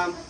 Salam.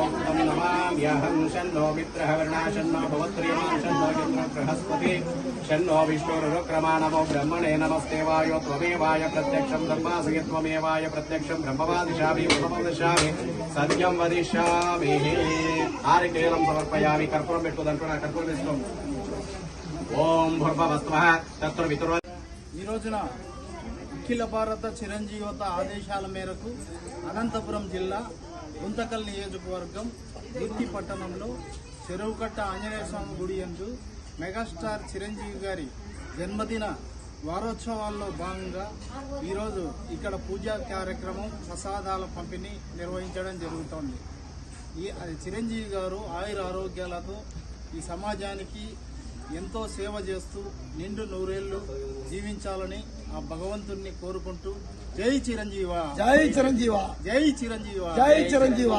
వేదస్య రఘునాథాయ నాథాయ సీతాపదయ నమో నమః సహచక్రం సరణీల కుండల సమేత వస్త్ర సరసీర్యేకాక్షాణ సహార వృక్షస్థల శోభికౌస్తుతం నమామ్యహం షన్నో మిత్రః వర్ణా షన్నో భవత్రియమాం షన్నో చంద్ర బృహస్పతి షన్నో విష్ణురుక్రమాణమో బ్రహ్మణే నమస్తే వాయో త్వమేవాయ ప్రత్యక్షం బ్రహ్మాసయ త్వమేవాయ ప్రత్యక్షం బ్రహ్మవాదిశామి బ్రహ్మవదిశామి సత్యం వదిష్యామి ఆరికేలం సమర్పయామి కర్పూరం పెట్టుకోదంటున్నా కర్పూరం వేసుకో ఓం భూర్భవస్వ తత్ర వితుర్వ ఈ రోజున అఖిల భారత చిరంజీవత ఆదేశాల మేరకు అనంతపురం జిల్లా గుంతకల్ నియోజకవర్గం దుర్తి పట్టణంలో చెరువుకట్ట ఆంజనేయ స్వామి గుడి ఎందు మెగాస్టార్ చిరంజీవి గారి జన్మదిన వారోత్సవాల్లో భాగంగా ఈరోజు ఇక్కడ పూజా కార్యక్రమం ప్రసాదాల పంపిణీ నిర్వహించడం జరుగుతోంది. ఈ చిరంజీవి గారు ఆయుర ఆరోగ్యాలతో ఈ సమాజానికి ఎంతో సేవ చేస్తూ నిండు నూరేళ్ళు జీవించాలని ఆ భగవంతుణ్ణి కోరుకుంటూ జై చిరంజీవ. జై చిరంజీవ. జై చిరంజీవ. జై చిరంజీవ.